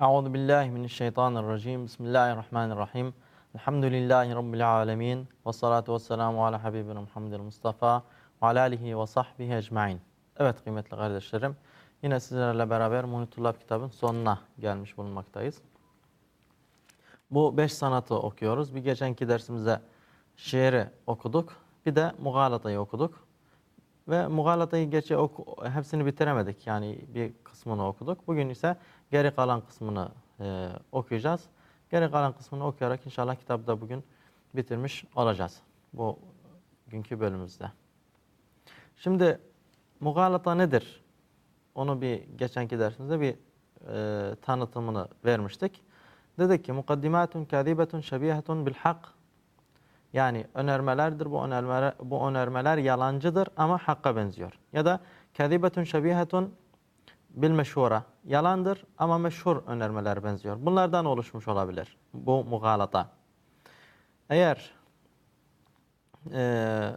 Euzu billahi mineşşeytanirracim. Bismillahirrahmanirrahim. Elhamdülillahi rabbil alamin. Ves salatu vesselamu ala habibina Muhammedin Mustafa ve ala alihi ve sahbihi ecmaîn. Evet kıymetli kardeşlerim, yine sizlerle beraber Muhitullah kitabın sonuna gelmiş bulunmaktayız. Bu beş sanatı okuyoruz. Bir geçenki dersimize şiiri okuduk. Bir de Mugalata'yı okuduk. Ve Mugalata'yı geçe oku, hepsini bitiremedik. Yani bir kısmını okuduk. Bugün ise geri kalan kısmını e, okuyacağız. Geri kalan kısmını okuyarak inşallah kitabı da bugün bitirmiş olacağız. Bu günkü bölümümüzde. Şimdi Mugalata nedir? Onu bir geçenki dersimizde bir e, tanıtımını vermiştik. Dedik ki mukaddimatun kadibetun şebihetun bil hak. Yani önermelerdir. Bu önermeler, bu önermeler yalancıdır ama hakka benziyor. Ya da kadibetun şebihetun bil. Yalandır ama meşhur önermeler benziyor. Bunlardan oluşmuş olabilir bu mugalata. Eğer e,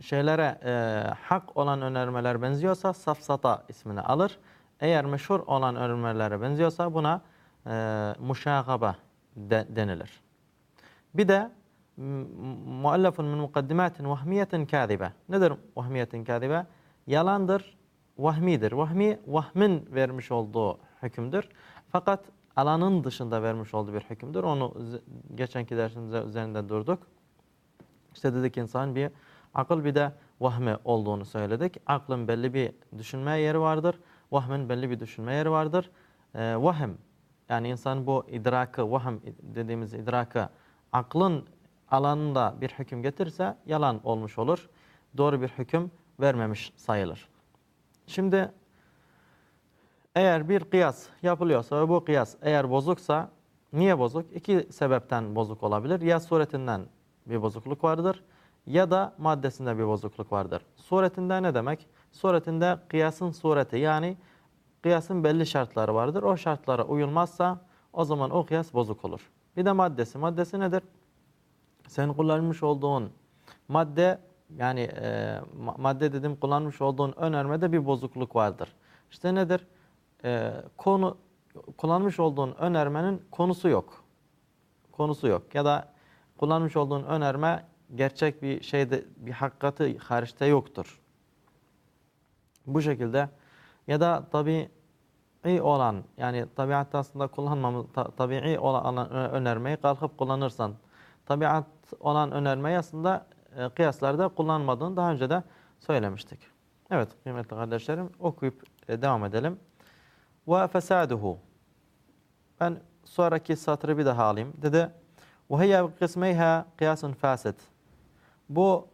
şeylere e, hak olan önermeler benziyorsa safsata ismini alır. Eğer meşhur olan önermelere benziyorsa buna e, muşagaba de, denilir. Bir de muallafun min mukaddimatin vahmiyetin kâzibe. Nedir vahmiyetin kâzibe? Yalandır, vahmidir. Vahmi, vahmin vermiş olduğu hükümdür. Fakat alanın dışında vermiş olduğu bir hükümdür. Onu geçenki dersimizde üzerinde durduk. İşte dedik insan bir akıl bir de vahmi olduğunu söyledik. Aklın belli bir düşünme yeri vardır. Vahmin belli bir düşünme yeri vardır. Ee, vahm yani insan bu idrakı, vahm dediğimiz idrakı aklın alanında bir hüküm getirirse yalan olmuş olur. Doğru bir hüküm vermemiş sayılır. Şimdi eğer bir kıyas yapılıyorsa ve bu kıyas eğer bozuksa niye bozuk? İki sebepten bozuk olabilir. Ya suretinden bir bozukluk vardır ya da maddesinde bir bozukluk vardır. Suretinde ne demek? Suretinde kıyasın sureti yani kıyasın belli şartları vardır. O şartlara uyulmazsa o zaman o kıyas bozuk olur. Bir de maddesi. Maddesi nedir? Senin kullanmış olduğun madde yani e, madde dedim kullanmış olduğun önermede bir bozukluk vardır. İşte nedir? E, konu kullanmış olduğun önermenin konusu yok. Konusu yok. Ya da kullanmış olduğun önerme gerçek bir şeyde bir hakikati hariçte yoktur. Bu şekilde ya da tabii olan yani tabiatta aslında kullanmamız tabii olan önermeyi kalkıp kullanırsan tabiat olan önermeyi aslında e, kıyaslarda kullanmadığını daha önce de söylemiştik. Evet kıymetli kardeşlerim okuyup e, devam edelim. Ve fesaduhu. Ben sonraki satrı bir daha alayım. Dedi ve hiye kısmeyha kıyasun fasit. Bu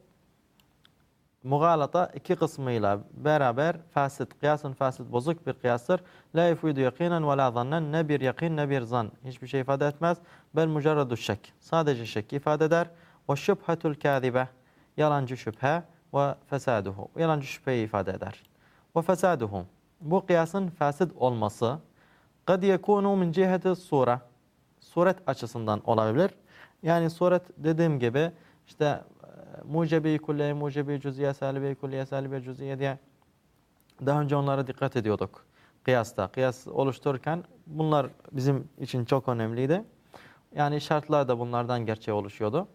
mugalata iki kısmıyla beraber fasit, kıyasın fasit bozuk bir kıyastır. La yufidu yakinen ve la zannen ne bir yakin ne bir zan. Hiçbir şey ifade etmez. Bel mucarradu şek. Sadece şek ifade eder. Ve şüphetul kâzibe. Yalancı şüphe ve fesaduhu. Yalancı şüpheyi ifade eder. Ve fesaduhu. Bu kıyasın fasit olması kad yekunu min ciheti sure. Suret açısından olabilir. Yani suret dediğim gibi işte mucebi kulliye, mucebi cüziye, salibe kulliye, salibe cüziye diye daha önce onlara dikkat ediyorduk kıyasta. Kıyas oluştururken bunlar bizim için çok önemliydi. Yani şartlar da bunlardan gerçeği oluşuyordu.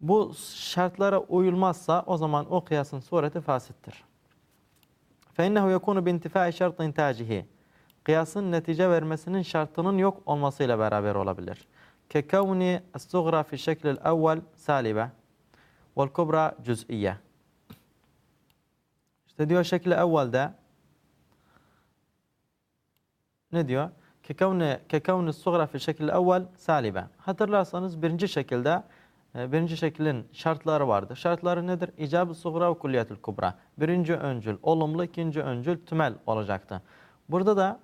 Bu şartlara uyulmazsa o zaman o kıyasın sureti fasittir. فَاِنَّهُ يَكُونُ بِاِنْتِفَاءِ شَرْطٍ تَاجِهِ Kıyasın netice vermesinin şartının yok olmasıyla beraber olabilir. ككون الصغرى في الشكل الأول سالبة والكبرى جزئية İşte diyor şekli evvelde ne diyor? Kekavni kekavni sugra fi şekil evvel salibe. Hatırlarsanız birinci şekilde e, birinci şeklin şartları vardı. Şartları nedir? İcab-ı sugra ve kulliyetül kubra. Birinci öncül olumlu, ikinci öncül tümel olacaktı. Burada da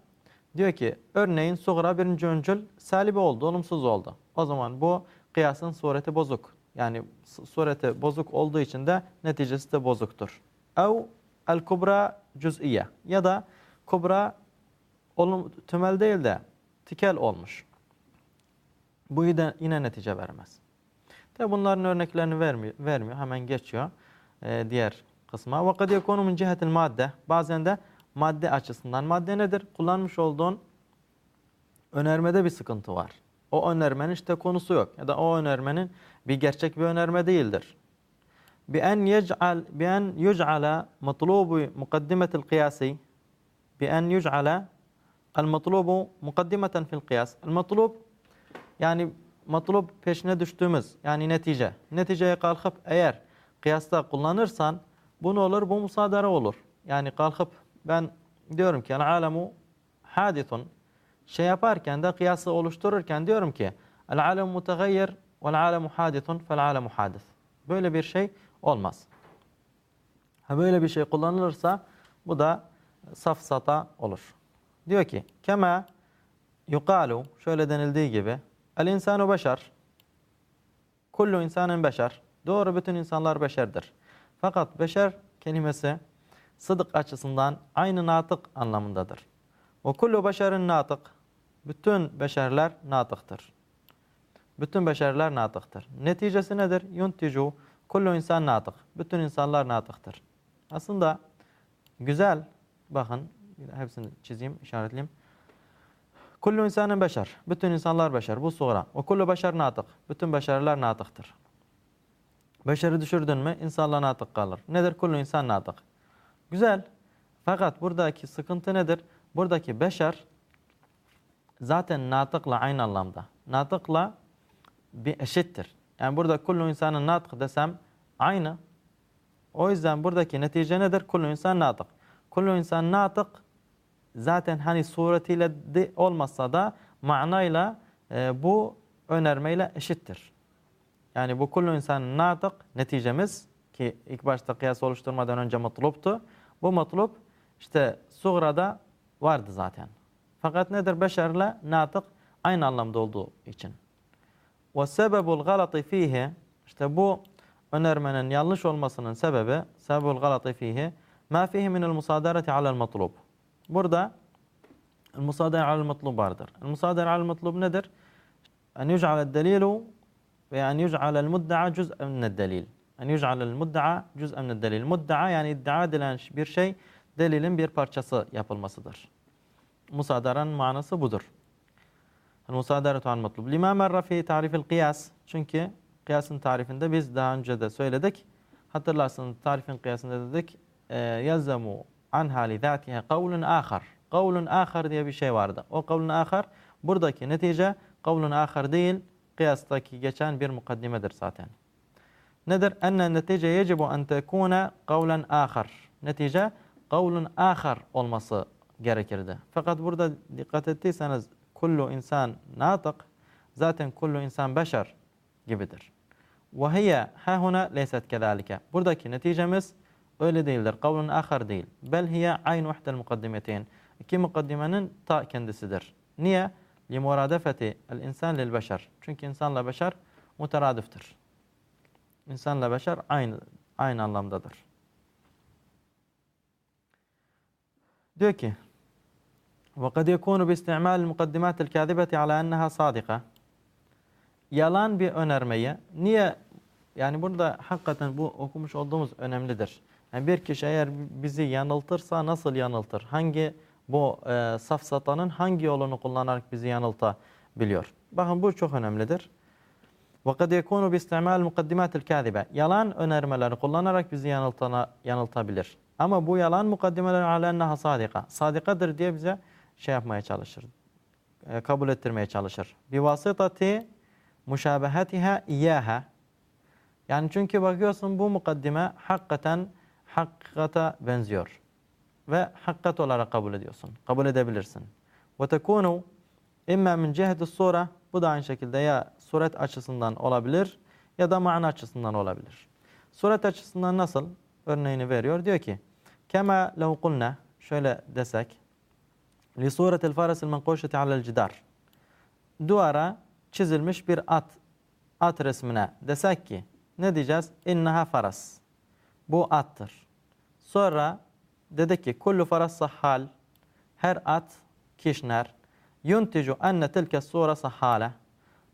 Diyor ki örneğin sugra birinci öncül salibe oldu, olumsuz oldu. O zaman bu kıyasın sureti bozuk. Yani sureti bozuk olduğu için de neticesi de bozuktur. Ev el kubra cüz'iye ya da kubra olum, tümel değil de tikel olmuş. Bu yine netice vermez. Tabi bunların örneklerini vermiyor, vermiyor. hemen geçiyor e, diğer kısma. Ve kad yekunu min cihetil madde. Bazen de madde açısından. Madde nedir? Kullanmış olduğun önermede bir sıkıntı var. O önermenin işte konusu yok. Ya da o önermenin bir gerçek bir önerme değildir. Bi en yec'al bi en yec'ala matlubu mukaddimetil kıyasi bi en yec'ala el matlubu mukaddimeten fil kıyas. El matlub yani matlub peşine düştüğümüz yani netice. Neticeye kalkıp eğer kıyasta kullanırsan bu ne olur? Bu musadara olur. Yani kalkıp ben diyorum ki el alemu hadithun şey yaparken de kıyası oluştururken diyorum ki el alemu mutegayyir vel alemu hadithun fel alemu hadis. Böyle bir şey olmaz. Ha böyle bir şey kullanılırsa bu da safsata olur. Diyor ki kema yukalu şöyle denildiği gibi el insanu beşer kullu insanın beşer doğru bütün insanlar beşerdir. Fakat beşer kelimesi sıdık açısından aynı natık anlamındadır. O kullu beşerin natık bütün beşerler natıktır. Bütün beşerler natıktır. Neticesi nedir? Yunticu kullu insan natık. Bütün insanlar natıktır. Aslında güzel bakın hepsini çizeyim, işaretleyeyim. Kullu insanın beşer. Bütün insanlar beşer. Bu sonra. O kullu beşer natık. Bütün beşerler natıktır. Beşeri düşürdün mü insanla natık kalır. Nedir? Kullu insan natık. Güzel. Fakat buradaki sıkıntı nedir? Buradaki beşer zaten natıkla aynı anlamda. Natıkla bir eşittir. Yani burada kullu insanın natık desem aynı. O yüzden buradaki netice nedir? Kullu insan natık. Kullu insan natık zaten hani suretiyle de olmasa da manayla e, bu önermeyle eşittir. Yani bu kullu insan natık neticemiz ki ilk başta kıyas oluşturmadan önce matluptu. Bu matlup işte suğrada vardı zaten. Fakat nedir? Beşerle natık aynı anlamda olduğu için. Ve sebebul galati fihi işte bu önermenin yanlış olmasının sebebi sebebul galati fihi ma fihi minel musadareti alel matlub. Burada musadara alel matlub vardır. Musadara alel matlub nedir? En yuc'aled delilu ve en yuc'alel mudda'a cüz'en mined delil. En yuc'alel mudda'a cüz'en mined delil. Mudda'a yani iddia edilen bir şey delilin bir parçası yapılmasıdır. Musadaranın manası budur. Musadaretu an matlub. Lima merra fi tarifil kıyas. Çünkü kıyasın tarifinde biz daha önce de söyledik. Hatırlarsınız tarifin kıyasında dedik. Yelzemu an hali zatiha kavlun ahar. Kavlun ahar diye bir şey vardı. O kavlun ahar buradaki netice kavlun ahar değil kıyastaki geçen bir mukaddimedir zaten. Nedir? Enne netice yecibu en tekune kavlen ahar. Netice kavlun ahar olması gerekirdi. Fakat burada dikkat ettiyseniz kullu insan natık zaten kullu insan beşer gibidir. Ve hiye ha huna leyset kezalike. Buradaki neticemiz öyle değildir. Kavlun ahar değil. Bel hiye aynı vahdel mukaddimeteyn. İki mukaddimenin ta kendisidir. Niye? Limuradefeti el insan lil beşer. Çünkü insanla beşer müteradiftir. İnsanla beşer aynı aynı anlamdadır. Diyor ki وقد يكون باستعمال المقدمات الكاذبة على أنها صادقة yalan bir önermeye niye yani burada hakikaten bu okumuş olduğumuz önemlidir. Yani bir kişi eğer bizi yanıltırsa nasıl yanıltır? Hangi bu e, safsatanın hangi yolunu kullanarak bizi yanıltabiliyor? Bakın bu çok önemlidir. وَقَدْ يَكُونُ بِاسْتِعْمَالِ الْمُقَدِّمَاتِ الْكَاذِبَ Yalan önermeleri kullanarak bizi yanıltana, yanıltabilir. Ama bu yalan mukaddimeler ala enneha sadika. Sadikadır diye bize şey yapmaya çalışır. E, kabul ettirmeye çalışır. Bir vasıtati müşabehatiha iyyaha. Yani çünkü bakıyorsun bu mukaddime hakikaten hakikate benziyor. Ve hakikat olarak kabul ediyorsun. Kabul edebilirsin. Ve tekunu imma min ciheti sura bu da aynı şekilde ya suret açısından olabilir ya da mana açısından olabilir. Suret açısından nasıl? Örneğini veriyor. Diyor ki kema lehu kulna şöyle desek li suretil farasil menkoşeti alel cidar duvara çizilmiş bir at at resmine desek ki ne diyeceğiz? İnneha faras. Bu attır. Sonra dedik ki kullu faras sahhal. Her at kişner. Yunticu enne tilke sure sahhale.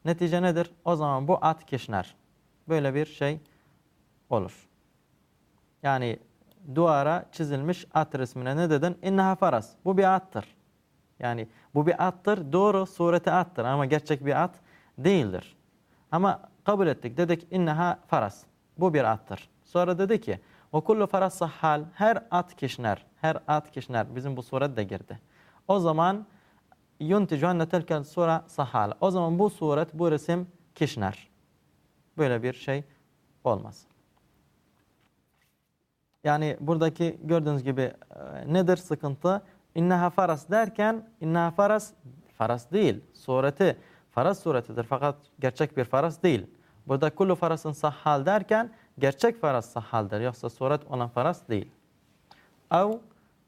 Netice nedir? O zaman bu at kişner. Böyle bir şey olur. Yani duvara çizilmiş at resmine ne dedin? İnneha faras. Bu bir attır. Yani bu bir attır. Doğru sureti attır ama gerçek bir at değildir. Ama kabul ettik. Dedik inneha faras. Bu bir attır. Sonra dedi ki o kullu faras sahhal. Her at kişner. Her at kişner. Bizim bu suret de girdi. O zaman yunticu enne telkel sura sahhal. O zaman bu suret, bu resim kişner. Böyle bir şey olmaz. Yani buradaki gördüğünüz gibi e, nedir sıkıntı? İnneha faras derken inneha faras faras değil. Sureti faras suretidir fakat gerçek bir faras değil. Burada kullu farasın sahhal derken gerçek faras sahhaldir. Yoksa suret olan faras değil. Ev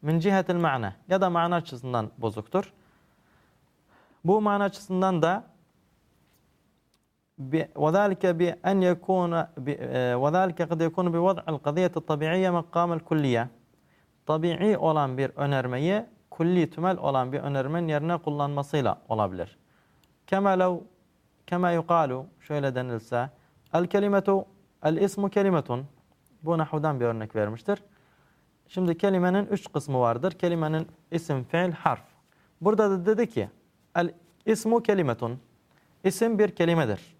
min cihetil ma'na ya da mana açısından bozuktur. Bu mana açısından da وذلك بأن يكون وذلك قد يكون بوضع القضية الطبيعية مقام الكلية tabii olan bir önermeyi kulli tümel olan bir önermenin yerine kullanmasıyla olabilir. Kema lev kema yuqalu şöyle denilse el kelimetu el ismu kelimetun bu nahvudan bir örnek vermiştir. Şimdi kelimenin üç kısmı vardır. Kelimenin isim, fiil, harf. Burada da dedi ki el ismu kelimetun isim bir kelimedir.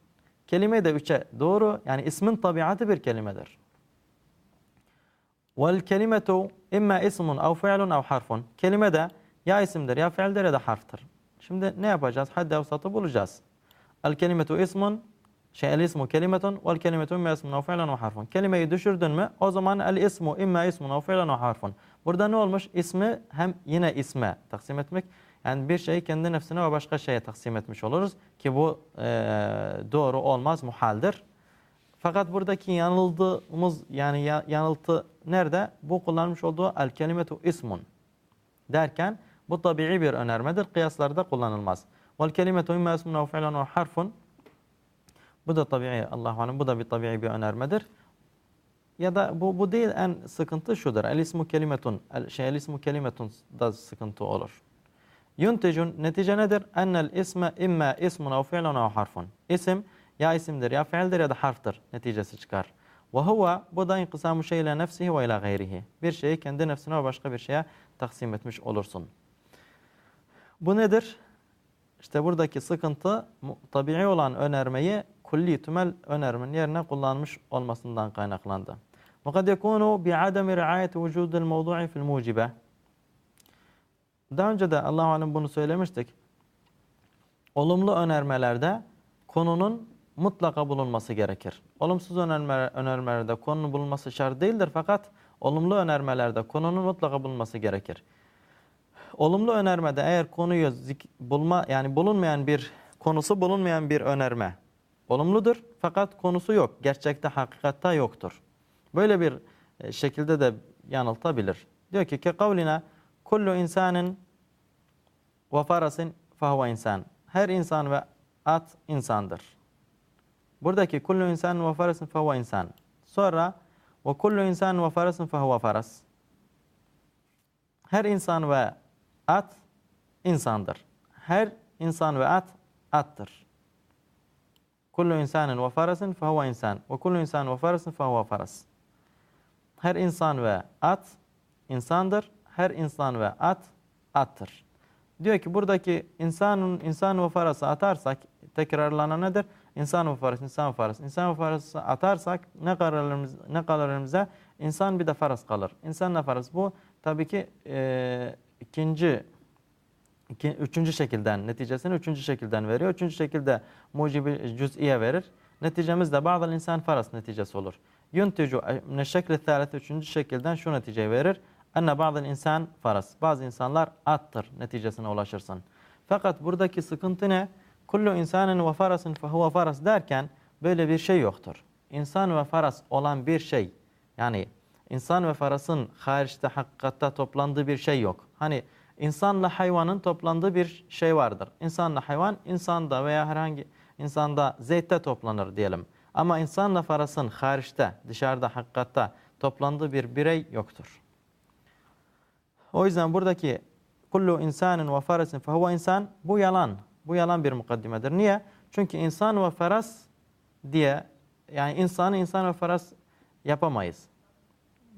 Kelime de üçe doğru. Yani ismin tabiatı bir kelimedir. Vel kelimetu imma ismun ev fi'lun ev harfun. Kelime de ya isimdir ya fiildir ya da harftır. Şimdi ne yapacağız? Haddi evsatı bulacağız. El kelimetu ismun şey el ismu kelimetun vel kelimetu imma ismun ev fi'lun ev harfun. Kelimeyi düşürdün mü o zaman el ismu imma ismun ev fi'lun ev harfun. Burada ne olmuş? İsmi hem yine isme taksim etmek yani bir şeyi kendi nefsine ve başka şeye taksim etmiş oluruz ki bu e, doğru olmaz, muhaldir. Fakat buradaki yanıldığımız yani yanıltı nerede? Bu kullanmış olduğu el kelimetu ismun derken bu tabii bir önermedir. Kıyaslarda kullanılmaz. Vel kelimetu imma ismun ev fi'len ev harfun bu da tabii Allahu alem bu da bir tabii bir önermedir. Ya da bu bu değil en sıkıntı şudur. El ismu kelimetun, el şey el ismu kelimetun da sıkıntı olur. Yuntecun netice nedir? Ennel isme imma ismun ev fi'lun ev harfun. İsim ya isimdir ya fiildir ya da harftır neticesi çıkar. Ve huve bu da inkısamu şey ile nefsihi ve ila gayrihi. Bir şeyi kendi nefsine ve başka bir şeye taksim etmiş olursun. Bu nedir? İşte buradaki sıkıntı tabii olan önermeyi kulli tümel önermenin yerine kullanmış olmasından kaynaklandı. وقد يكون بعدم رعاية وجود الموضوع في الموجبة daha önce de Allah alem bunu söylemiştik. Olumlu önermelerde konunun mutlaka bulunması gerekir. Olumsuz önerme, önermelerde konunun bulunması şart değildir fakat olumlu önermelerde konunun mutlaka bulunması gerekir. Olumlu önermede eğer konuyu bulma yani bulunmayan bir konusu bulunmayan bir önerme olumludur fakat konusu yok. Gerçekte hakikatte yoktur. Böyle bir e, şekilde de yanıltabilir. Diyor ki ki kavline Kullu insanın ve farasin fahuve insan. Her insan ve at insandır. Buradaki kullu insan ve farasin fahuve insan. Sonra ve kullu insan ve farasin fahuve faras. Her insan ve at insandır. Her insan ve at attır. Kullu insanın ve farasin fahuve insan. Ve kullu insan ve farasin fahuve faras. Her insan ve at insandır her insan ve at attır. Diyor ki buradaki insanın insan ve farası atarsak tekrarlanan nedir? İnsan ve faras, insan ve faras. İnsan ve farası atarsak ne kalır, ne kalır elimize? İnsan bir de faras kalır. İnsan ve faras bu tabii ki e, ikinci iki, üçüncü şekilden neticesini üçüncü şekilden veriyor. Üçüncü şekilde mucibi cüz'iye verir. Neticemiz de bazı insan faras neticesi olur. Yunticu ne şekli thalith üçüncü şekilden şu neticeyi verir enne bazı insan faras. Bazı insanlar attır neticesine ulaşırsın. Fakat buradaki sıkıntı ne? Kullu insanın ve farasın fehuve faras derken böyle bir şey yoktur. İnsan ve faras olan bir şey yani insan ve farasın hariçte hakikatte toplandığı bir şey yok. Hani insanla hayvanın toplandığı bir şey vardır. İnsanla hayvan insanda veya herhangi insanda zeytte toplanır diyelim. Ama insanla farasın hariçte dışarıda hakikatte toplandığı bir birey yoktur. O yüzden buradaki kullu insanın ve farasin fehuve insan bu yalan. Bu yalan bir mukaddimedir. Niye? Çünkü insan ve faras diye yani insanı insan ve faras yapamayız.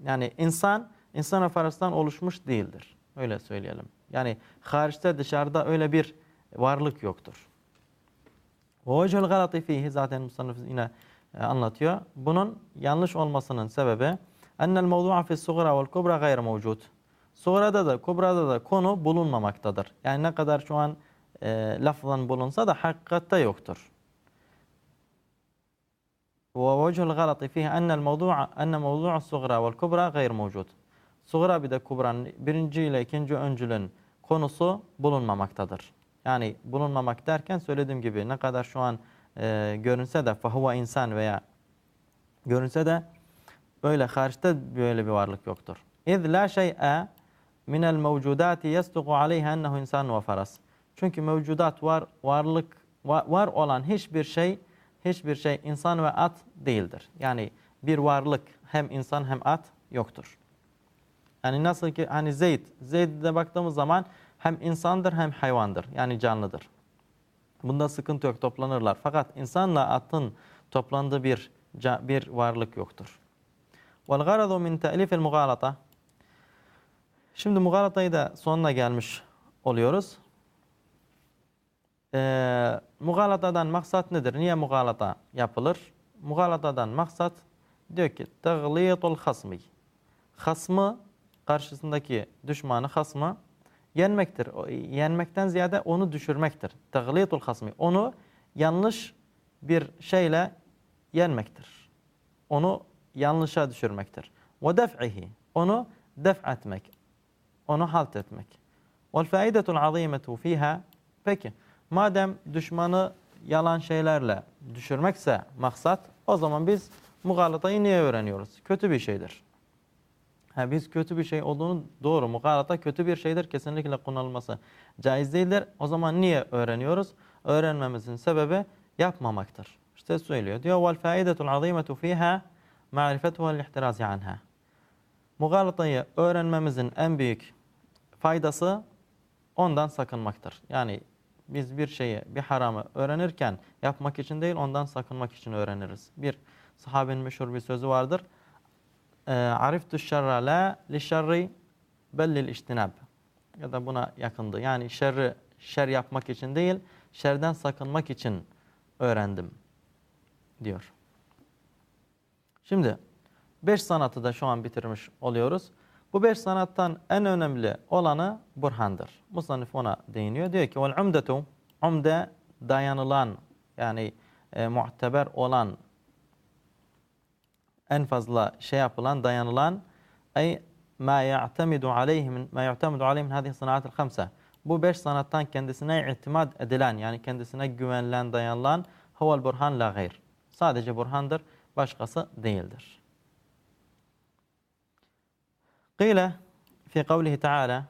Yani insan insan ve farastan oluşmuş değildir. Öyle söyleyelim. Yani hariçte dışarıda öyle bir varlık yoktur. Vojul galati fihi zaten musannif yine e, anlatıyor. Bunun yanlış olmasının sebebi ennel mevdu'a fi sugra vel kubra gayr mevcut. Sugra'da da kubra'da da konu bulunmamaktadır. Yani ne kadar şu an e, lafzan bulunsa da hakikatte yoktur. Ve vojul galati fihi ennel mevdu'a enne mevdu'a sugra vel kubra gayr mevcut. Sugra bir de kubranın birinci ile ikinci öncülün konusu bulunmamaktadır. Yani bulunmamak derken söylediğim gibi ne kadar şu an e, görünse de fahuva insan veya görünse de böyle hariçte böyle bir varlık yoktur. İz la şey'e minel mevcudati yasduqu aleyha ennehu insan ve faras. Çünkü mevcudat var, varlık var, var olan hiçbir şey hiçbir şey insan ve at değildir. Yani bir varlık hem insan hem at yoktur. Yani nasıl ki hani Zeyd, Zeyd'e baktığımız zaman hem insandır hem hayvandır. Yani canlıdır. Bunda sıkıntı yok toplanırlar. Fakat insanla atın toplandığı bir bir varlık yoktur. Vel garadu min ta'lifil mugalata. Şimdi mugalatayı da sonuna gelmiş oluyoruz. Ee, mugalatadan maksat nedir? Niye mugalata yapılır? Mugalatadan maksat diyor ki tegliyetul hasmi. Hasmı karşısındaki düşmanı hasmı yenmektir. Yenmekten ziyade onu düşürmektir. Tegliyetul hasmi. Onu yanlış bir şeyle yenmektir. Onu yanlışa düşürmektir. Ve def'ihi. Onu def etmek. Onu halt etmek. Vel faidetul azimetu fiha. Peki. Madem düşmanı yalan şeylerle düşürmekse maksat o zaman biz mugalatayı niye öğreniyoruz? Kötü bir şeydir. Ha, biz kötü bir şey olduğunu doğru. Mugalata kötü bir şeydir. Kesinlikle kullanılması caiz değildir. O zaman niye öğreniyoruz? Öğrenmemizin sebebi yapmamaktır. İşte söylüyor. Diyor vel faidetul azimetu fiha ma'rifetuha ihtirazi anha. Mugalatayı öğrenmemizin en büyük faydası ondan sakınmaktır. Yani biz bir şeyi, bir haramı öğrenirken yapmak için değil ondan sakınmak için öğreniriz. Bir sahabenin meşhur bir sözü vardır. Ee, Ariftu şerra la li şerri bellil. Ya da buna yakındı. Yani şerri şer yapmak için değil, şerden sakınmak için öğrendim diyor. Şimdi beş sanatı da şu an bitirmiş oluyoruz. Bu beş sanattan en önemli olanı burhandır. Musannif ona değiniyor. Diyor ki vel umdetu umde dayanılan yani e, muhteber olan en fazla şey yapılan dayanılan ey ma ya'temidu aleyhi min ma ya'temidu aleyhi min hadihi sanaat'il hamsa. Bu beş sanattan kendisine itimat edilen yani kendisine güvenilen dayanılan huvel burhan la gayr. Sadece burhandır, başkası değildir. Kıyle fi kavlihi Teala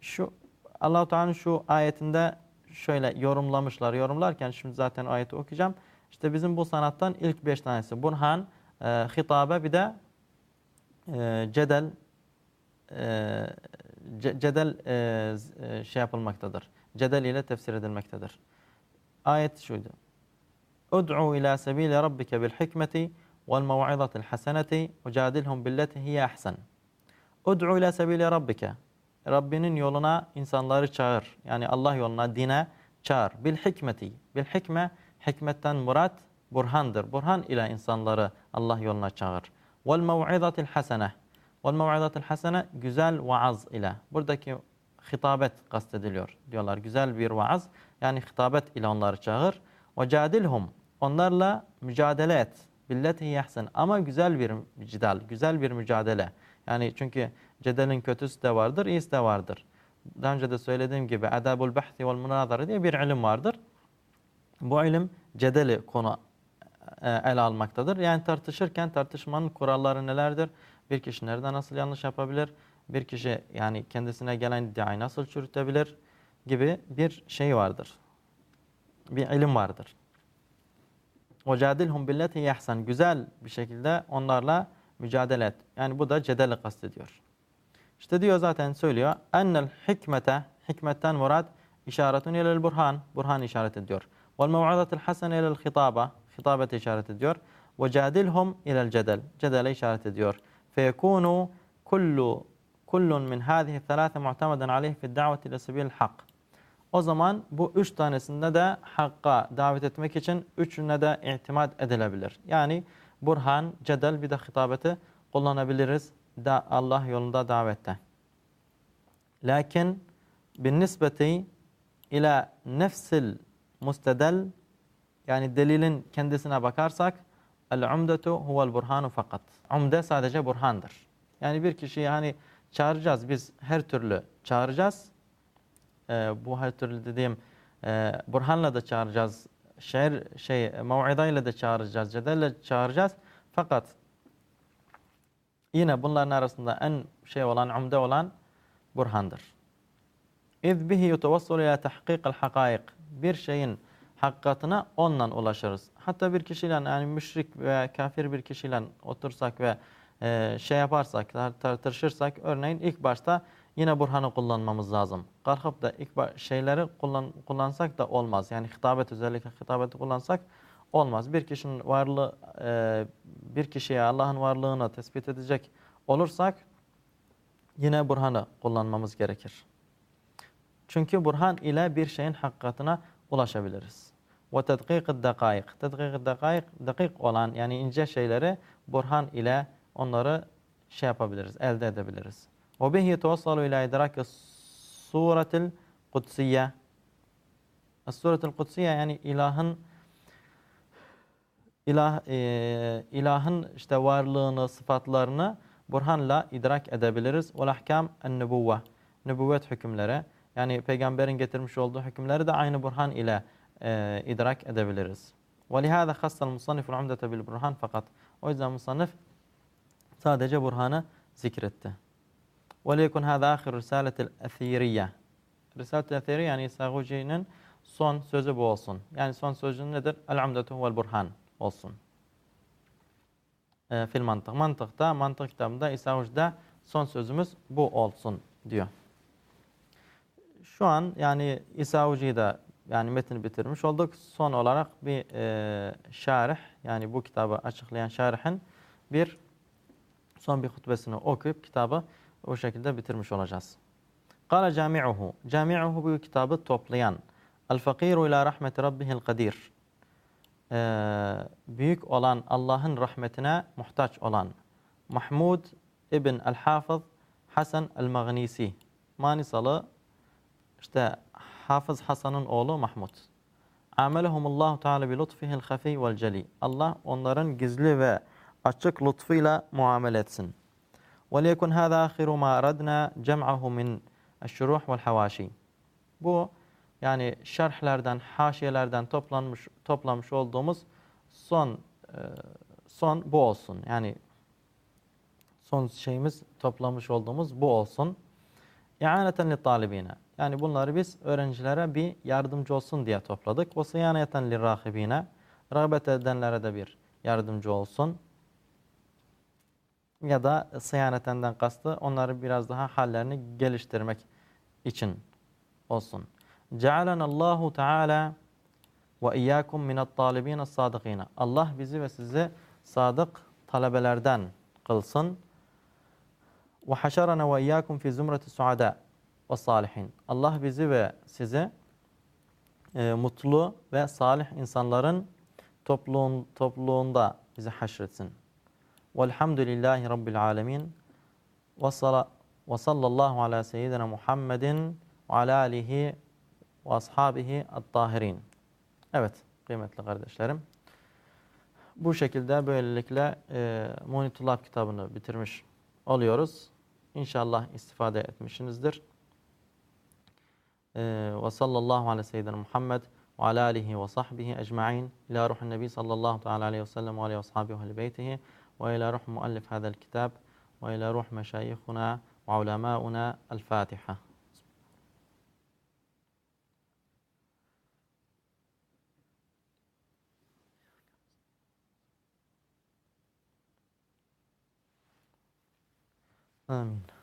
şu Allah Teala'nın şu ayetinde şöyle yorumlamışlar. Yorumlarken şimdi zaten ayeti okuyacağım. İşte bizim bu sanattan ilk beş tanesi burhan, e, hitabe bir de e, cedel e, cedel e, şey yapılmaktadır. Cedel ile tefsir edilmektedir. Ayet şuydu. Ud'u ila sebili rabbike bil hikmeti vel mev'izatil haseneti ve cadilhum billeti hiye ahsen. Ud'u ila sebili rabbike. Rabbinin yoluna insanları çağır. Yani Allah yoluna, dine çağır. Bil hikmeti. Bil hikme, hikmetten murat burhandır. Burhan ile insanları Allah yoluna çağır. Vel mev'izatil hasene. Vel mev'izatil hasene güzel vaaz ile. Buradaki hitabet kastediliyor diyorlar. Güzel bir vaaz. Yani hitabet ile onları çağır. Ve cadilhum. Onlarla mücadele et. Billeti yahsen. Ama güzel bir cidal, güzel bir mücadele. Yani çünkü cedelin kötüsü de vardır, iyisi de vardır. Daha önce de söylediğim gibi adabul bahsi vel münazara diye bir ilim vardır. Bu ilim cedeli konu ele almaktadır. Yani tartışırken tartışmanın kuralları nelerdir? Bir kişi nerede nasıl yanlış yapabilir? Bir kişi yani kendisine gelen iddiayı nasıl çürütebilir? Gibi bir şey vardır. Bir ilim vardır. وَجَادِلْهُمْ بِالَّتِي يَحْسَنْ Güzel bir şekilde onlarla mücadele et. Yani bu da cedeli kastediyor. İşte diyor zaten söylüyor. Ennel hikmete, hikmetten murad işaretun ilel burhan. Burhan işaret ediyor. Vel mev'azatil hasene ilel hitaba. Hitabete işaret ediyor. Ve cadilhum ilel cedel. Cedele işaret ediyor. Feyekunu kullu kullun min hadihi thalâthe mu'temeden aleyh fi daveti ile sebil hak. O zaman bu üç tanesinde de hakka davet etmek için üçüne de itimat edilebilir. Yani burhan, cedel bir de hitabeti kullanabiliriz da Allah yolunda davette. Lakin bin nisbeti ila nefsil mustedel yani delilin kendisine bakarsak el-umdetu huvel burhanu fakat. Umde sadece burhandır. Yani bir kişiyi hani çağıracağız biz her türlü çağıracağız. Ee, bu her türlü dediğim e, burhanla da çağıracağız. Şehir şey mev'idayla da çağıracağız. Cedelle çağıracağız. Fakat yine bunların arasında en şey olan umde olan burhandır. İz bihi yutavassalu ila tahqiqil hakaik. Bir şeyin hakikatine onunla ulaşırız. Hatta bir kişiyle yani müşrik veya kafir bir kişiyle otursak ve e, şey yaparsak, tartışırsak örneğin ilk başta yine burhanı kullanmamız lazım. Kalkıp da ilk şeyleri kullan, kullansak da olmaz. Yani hitabet özellikle hitabeti kullansak olmaz. Bir kişinin varlığı e, bir kişiye Allah'ın varlığını tespit edecek olursak yine burhanı kullanmamız gerekir. Çünkü burhan ile bir şeyin hakikatine ulaşabiliriz. Ve tedkik dakayık. Tedkik dakayık, dakik olan yani ince şeyleri burhan ile onları şey yapabiliriz, elde edebiliriz. Ve bihi yetevassalu ila idraki suretil kutsiye. Suretil kutsiye yani ilahın ilah, e, ilahın işte varlığını, sıfatlarını burhanla idrak edebiliriz. Vel ahkam en nübuvve. Nübüvvet hükümleri. Yani peygamberin getirmiş olduğu hükümleri de aynı burhan ile e, idrak edebiliriz. وَلِهَذَا خَصَّ الْمُصَنِّفُ الْعُمْدَةَ بِالْبُرْهَانِ fakat. O yüzden musannif sadece burhanı zikretti. وَلِيَكُنْ هَذَا آخِرُ رِسَالَةِ الْاَثِيرِيَّةِ Risalet-i Etheri yani İsa Huci'nin son sözü bu olsun. Yani son sözü nedir? El-Umdetu vel burhan olsun. E, fil mantık. Mantıkta, mantık kitabında İsa Huci'de son sözümüz bu olsun diyor. Şu an yani İsa Ucu'yu da yani metni bitirmiş olduk. Son olarak bir e, şarih yani bu kitabı açıklayan şarihin bir son bir hutbesini okuyup kitabı o şekilde bitirmiş olacağız. Kale cami'uhu. Cami'uhu bu kitabı toplayan. El fakiru ila rahmeti rabbihil kadir. Ee, büyük olan Allah'ın rahmetine muhtaç olan Mahmud ibn el-Hafız Hasan el-Magnisi. Manisalı işte Hafız Hasan'ın oğlu Mahmud. Amelehumullahu Teala bi lutfihil hafi vel celi. Allah onların gizli ve açık lütfuyla muamele etsin. Ve liyekun hâzâ âhiru mâ aradna cem'ahu min eşşuruh vel havaşi. Bu yani şerhlerden, haşiyelerden toplanmış toplamış olduğumuz son e, son bu olsun. Yani son şeyimiz toplamış olduğumuz bu olsun. İ'aneten li talibine. Yani bunları biz öğrencilere bir yardımcı olsun diye topladık. Ve sıyaneten li rahibine. Rağbet edenlere de bir yardımcı olsun. Ya da sıyanetenden kastı onları biraz daha hallerini geliştirmek için olsun. Allahu Teala ve iyyakum minat talibin sadıkine. Allah bizi ve sizi sadık talebelerden kılsın. Ve haşarana ve iyyakum fi zumrati suada ve salihin. Allah bizi ve sizi e, mutlu ve salih insanların topluluğun, topluluğunda bizi haşretsin. Velhamdülillahi Rabbil alemin. Ve sallallahu ala seyyidina Muhammedin ve ala alihi ve ashabihi at-tahirin. Evet kıymetli kardeşlerim. Bu şekilde böylelikle e, Munitullah kitabını bitirmiş oluyoruz. İnşallah istifade etmişsinizdir. Ve sallallahu ala seyyidina Muhammed ve ala alihi ve sahbihi ecma'in ila ruhun nebi sallallahu teala aleyhi ve sellem ve aleyhi ve sahabihi ve ahli beytihi ve ila ruh muallif hadal kitab ve ila ruh meşayikhuna ve ulemauna el Fatiha. Amin